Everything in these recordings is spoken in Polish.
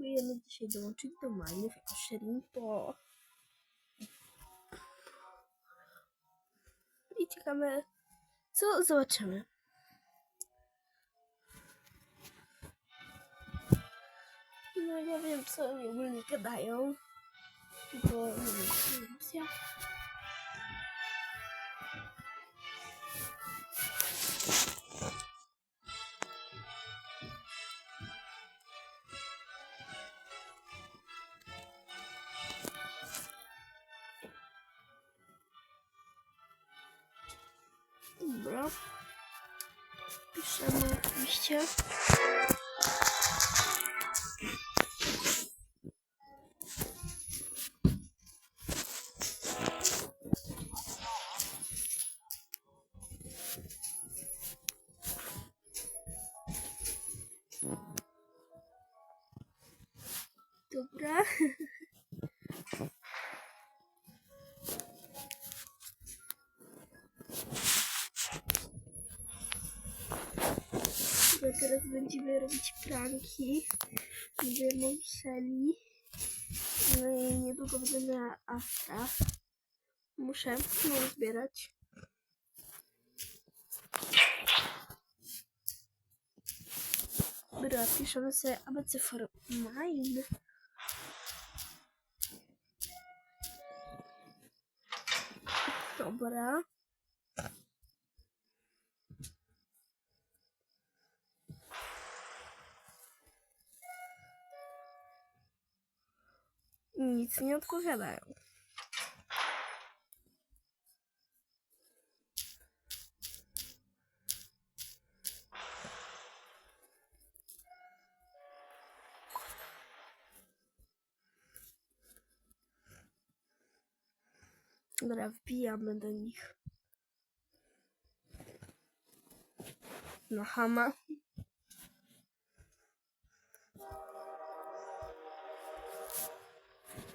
spróbujemy dzisiaj dołączyć do minów jako Shrimpo. I czekamy, co zobaczymy. No ja wiem, co oni ogólnie gadają. Bo nie wiem, Dobra. Piszemy oczywiście. Dobra. teraz będziemy robić pranki. Będziemy musieli. No niedługo będę miała afta. Muszę ją zbierać. Dobra, piszemy sobie ABC for mine. Dobra. Nic nie odpowiadają. Dobra, wbijamy do nich. Na hama.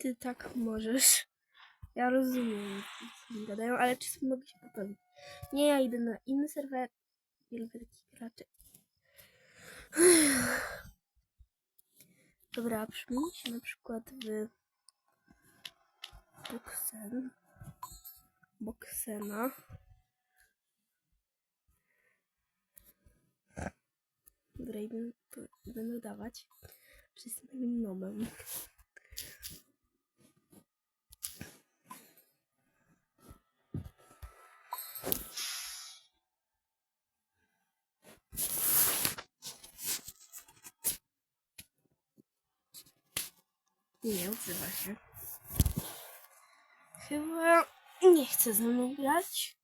Ty tak możesz. Ja rozumiem, co oni gadają, ale czasem mogę się poprawić. Nie, ja idę na inny serwer. Nie lubię takich graczy. Dobra, przyjmij się na przykład w Boxen. Boxena. Dobra, to będę dawać. Wszyscy moim nomem. Nie odzywa się. Chyba nie chce ze mną grać.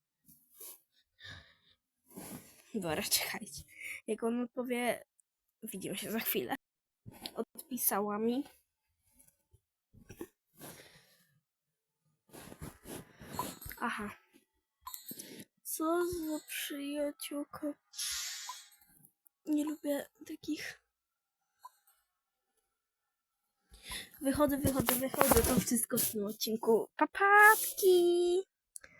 Dobra, czekajcie. Jak on odpowie, widzimy się za chwilę. Odpisała mi. Aha. Co za przyjaciółka. Nie lubię takich. Wychodzę, wychodzę, wychodzę. To wszystko w tym odcinku. Papatki!